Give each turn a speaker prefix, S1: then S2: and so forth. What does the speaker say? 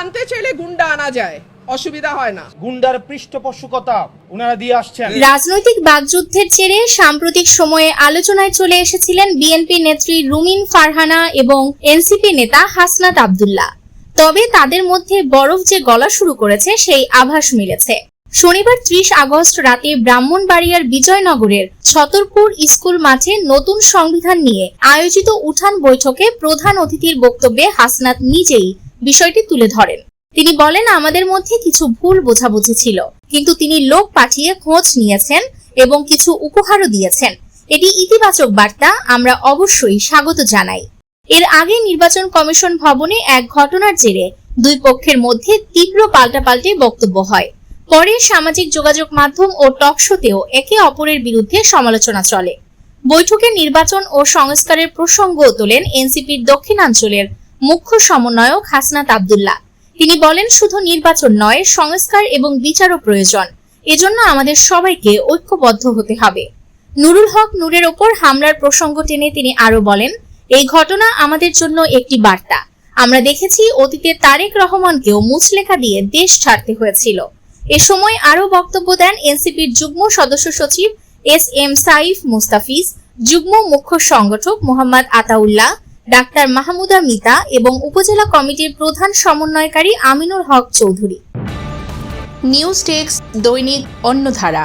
S1: আনতে চাইলে গুন্ডা আনা যায়। অসুবিধা হয় না।
S2: গুন্ডার পৃষ্ঠপোষকতা ওনারা দিয়ে আসছেন।
S3: রাজনৈতিক বাকযুদ্ধের জেরে সাম্প্রতিক সময়ে আলোচনায় চলে এসেছিলেন বিএনপি নেত্রী রুমিন ফারহানা এবং এনসিপি নেতা হাসনাত আব্দুল্লাহ। তবে তাদের মধ্যে বরফ যে গলা শুরু করেছে সেই আভাস মিলেছে। শনিবার ত্রিশ আগস্ট রাতে ব্রাহ্মণবাড়িয়ার বিজয়নগরের ছতরপুর স্কুল মাঠে নতুন সংবিধান নিয়ে আয়োজিত উঠান বৈঠকে প্রধান অতিথির বক্তব্যে হাসনাত নিজেই বিষয়টি তুলে ধরেন। তিনি বলেন, আমাদের মধ্যে কিছু ভুল বোঝাবুঝি ছিল, কিন্তু তিনি লোক পাঠিয়ে খোঁজ নিয়েছেন এবং কিছু উপহারও দিয়েছেন। এটি ইতিবাচক বার্তা, আমরা অবশ্যই স্বাগত জানাই। এর আগে নির্বাচন কমিশন ভবনে এক ঘটনার জেরে দুই পক্ষের মধ্যে তীব্র পাল্টাপাল্টে বক্তব্য হয়। পরে সামাজিক যোগাযোগ মাধ্যম ও টকশোতেও একে অপরের বিরুদ্ধে সমালোচনা চলে। বৈঠকে নির্বাচন ও সংস্কারের প্রসঙ্গও তোলেন এনসিপির দক্ষিণাঞ্চলের মুখ্য সমন্বয়ক হাসনাত আব্দুল্লাহ। তিনি বলেন, শুধু নির্বাচন নয়, সংস্কার এবং বিচারও প্রয়োজন। এজন্য আমাদের সবাইকে ঐক্যবদ্ধ হতে হবে। নুরুল হক নূরের ওপর হামলার প্রসঙ্গ টেনে তিনি আরও বলেন, এই ঘটনা আমাদের জন্য একটি বার্তা। আমরা দেখেছি অতীতে তারেক রহমানকেও মুচলেখা দিয়ে দেশ ছাড়তে হয়েছিল। এ সময় আরও বক্তব্য দেন এনসিপির যুগ্ম সদস্য সচিব এস এম সাইফ মুস্তাফিজ, যুগ্ম মুখ্য সংগঠক মোহাম্মদ আতাউল্লাহ ডাক্তার মাহমুদা মিতা এবং উপজেলা কমিটির প্রধান সমন্বয়কারী Aminul Haque Chowdhury.
S4: News text Dainik Anyadhara